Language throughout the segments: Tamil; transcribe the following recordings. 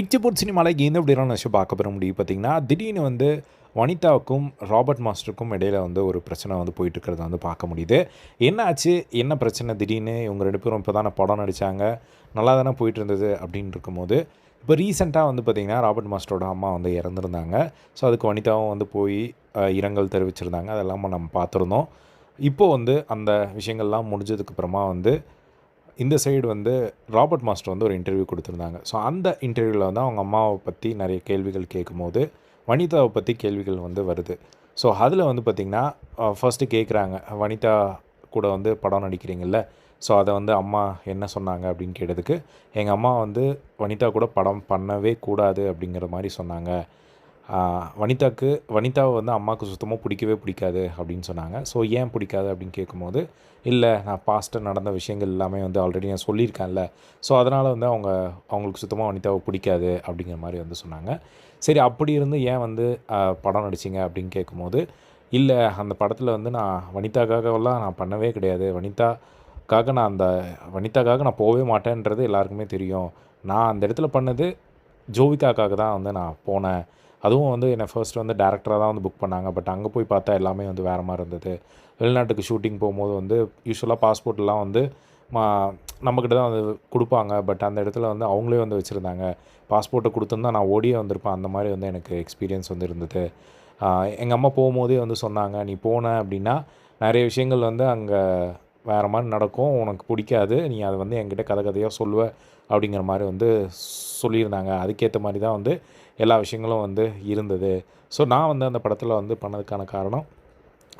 ஐச்சபோர்ட் சினிமாவில் எந்த அப்படியான விஷயம் பார்க்க பெற முடியும் பார்த்தீங்கன்னா திடீர்னு வந்து வனிதாவுக்கும் ராபர்ட் மாஸ்டருக்கும் இடையில வந்து ஒரு பிரச்சனை வந்து போயிட்டுருக்கிறத வந்து பார்க்க முடியுது. என்ன ஆச்சு என்ன பிரச்சனை? திடீர்னு இவங்க ரெண்டு பேரும் இப்போ தானே படம் நடித்தாங்க நல்லா தானே போயிட்டு இருந்தது அப்படின்னு இருக்கும்போது இப்போ ரீசெண்டாக வந்து பார்த்திங்கன்னா ராபர்ட் மாஸ்டரோட அம்மா வந்து இறந்துருந்தாங்க. ஸோ அதுக்கு வனிதாவும் வந்து போய் இரங்கல் தெரிவிச்சிருந்தாங்க. அதெல்லாமல் நம்ம பார்த்துருந்தோம் இப்போது வந்து அந்த விஷயங்கள்லாம் முடிஞ்சதுக்கப்புறமா வந்து இந்த சைடு வந்து ராபர்ட் மாஸ்டர் வந்து ஒரு இன்டர்வியூ கொடுத்துருந்தாங்க. ஸோ அந்த இன்டர்வியூவில் வந்து அவங்க அம்மாவை பற்றி நிறைய கேள்விகள் கேட்கும்போது வனிதாவை பற்றி கேள்விகள் வந்து வருது. ஸோ அதில் வந்து பார்த்திங்கன்னா ஃபஸ்ட்டு கேட்குறாங்க வனிதா கூட வந்து படம் நடிக்கிறீங்கல்ல? ஸோ அதை வந்து அம்மா என்ன சொன்னாங்க? அப்படின்னு கேட்டதுக்கு எங்கள் அம்மா வந்து வனிதா கூட படம் பண்ணவே கூடாது அப்படிங்கிற மாதிரி சொன்னாங்க. வனிதாக்கு வனிதாவை வந்து அம்மாவுக்கு சுத்தமாக பிடிக்கவே பிடிக்காது அப்படின்னு சொன்னாங்க. ஸோ ஏன் பிடிக்காது அப்படின்னு கேட்கும்போது இல்லை நான் பாஸ்ட்டு நடந்த விஷயங்கள் எல்லாமே வந்து ஆல்ரெடி நான் சொல்லியிருக்கேன்ல. ஸோ அதனால் வந்து அவங்க அவங்களுக்கு சுத்தமாக வனிதாவை பிடிக்காது அப்படிங்கிற மாதிரி வந்து சொன்னாங்க. சரி அப்படி இருந்து ஏன் வந்து படம் நடிச்சிங்க அப்படின்னு கேட்கும்போது இல்லை அந்த படத்தில் வந்து நான் வனிதாக்காகவெல்லாம் நான் பண்ணவே கிடையாது. வனிதாக்காக நான் அந்த வனிதாக்காக நான் போகவே மாட்டேன்றது எல்லாருக்குமே தெரியும். நான் அந்த இடத்துல பண்ணது ஜோவிகாக்காக தான் வந்து நான் போனேன். அதுவும் வந்து என்னை ஃபர்ஸ்ட் வந்து டேரக்டராக தான் வந்து புக் பண்ணாங்க. பட் அங்கே போய் பார்த்தா எல்லாமே வந்து வேறு மாதிரி இருந்தது. வெளிநாட்டுக்கு ஷூட்டிங் போகும்போது வந்து யூஸ்வலாக பாஸ்போர்ட்லாம் வந்து மா நம்மக்கிட்ட தான் வந்து கொடுப்பாங்க. பட் அந்த இடத்துல வந்து அவங்களே வந்து வச்சுருந்தாங்க. பாஸ்போர்ட்டை கொடுத்துருந்தா நான் ஓடியே வந்திருப்பேன். அந்த மாதிரி வந்து எனக்கு எக்ஸ்பீரியன்ஸ் வந்து இருந்தது. எங்கள் அம்மா போகும்போதே வந்து சொன்னாங்க நீ போன அப்படின்னா நிறைய விஷயங்கள் வந்து அங்கே வேறு மாதிரி நடக்கும் உனக்கு பிடிக்காது நீ அதை வந்து என்கிட்ட கதை கதையாக சொல்லுவ அப்படிங்கிற மாதிரி வந்து சொல்லியிருந்தாங்க. அதுக்கேற்ற மாதிரி தான் வந்து எல்லா விஷயங்களும் வந்து இருந்தது. ஸோ நான் வந்து அந்த படத்தில் வந்து பண்ணதுக்கான காரணம்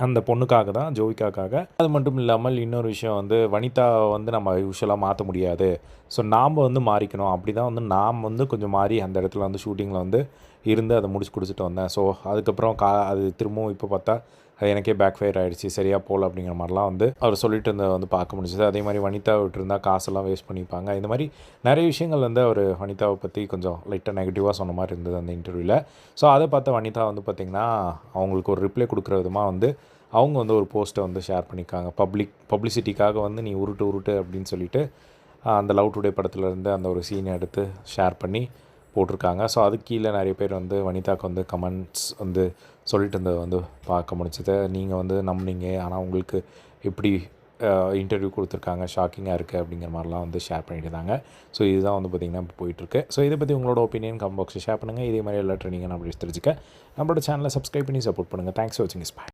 அந்த பொண்ணுக்காக தான் ஜோவிக்காக்காக. அது மட்டும் இல்லாமல் இன்னொரு விஷயம் வந்து வனிதா வந்து நம்ம யூஸ்வலாக மாற்ற முடியாது. ஸோ நாம் வந்து மாறிக்கணும். அப்படி தான் வந்து நாம் வந்து கொஞ்சம் மாறி அந்த இடத்துல வந்து ஷூட்டிங்கில் வந்து இருந்து அதை முடிச்சு கொடுத்துட்டு வந்தேன். ஸோ அதுக்கப்புறம் கா அது திரும்பவும் இப்போ பார்த்தா எனக்கே பேக் ஃபயர் ஆகிடுச்சு சரியாக போகல அப்படிங்கிற மாதிரிலாம் வந்து அவர் சொல்லிட்டு இருந்ததை வந்து பார்க்க முடிஞ்சது. அதே மாதிரி வனிதா விட்டுருந்தா காசெல்லாம் வேஸ்ட் பண்ணிப்பாங்க. இந்த மாதிரி நிறைய விஷயங்கள் வந்து அவர் வனிதாவை பற்றி கொஞ்சம் லைட்டாக நெகட்டிவாக சொன்ன மாதிரி இருந்தது அந்த இன்டர்வியூவில் ஸோ அதை பார்த்த வனிதா வந்து பார்த்திங்கன்னா அவங்களுக்கு ஒரு ரிப்ளை கொடுக்குற விதமாக வந்து அவங்க வந்து ஒரு போஸ்ட்டை வந்து ஷேர் பண்ணியிருக்காங்க. பப்ளிக் பப்ளிசிட்டிக்காக வந்து நீ உருட்டு உருட்டு அப்படின்னு சொல்லிட்டு அந்த லவ் டுடே படத்தில் இருந்து அந்த ஒரு சீனை எடுத்து ஷேர் பண்ணி போட்டிருக்காங்க. ஸோ அதுக்கு கீழே நிறைய பேர் வந்து வனிதாக்கு வந்து கமெண்ட்ஸ் வந்து சொல்லிட்டு இருந்ததை வந்து பார்க்க முடிச்சது நீங்கள் வந்து நம்புனீங்க. ஆனால் உங்களுக்கு எப்படி இன்டர்வியூ கொடுத்துருக்காங்க? ஷாக்கிங்காக இருக்குது அப்படிங்கிற மாதிரிலாம் வந்து ஷேர் பண்ணிட்டு ஸோ இதுதான் வந்து பார்த்திங்கன்னா இப்போ போயிட்டுருக்கு. ஸோ இதை பற்றி உங்களோட ஒப்பீனியன் கம் பாக்ஸில் ஷேர் பண்ணுங்கள் இதே மாதிரி எல்லா ட்ரெயினிங்கை நான் அப்படி தெரிஞ்சுக்க. நம்மளோட சேனலை சப்ஸ்கிரைப் பண்ணி சப்போர்ட் பண்ணுங்கள் தேங்க்ஸ் ஃபார் வாட்சிங் இஸ் பாய்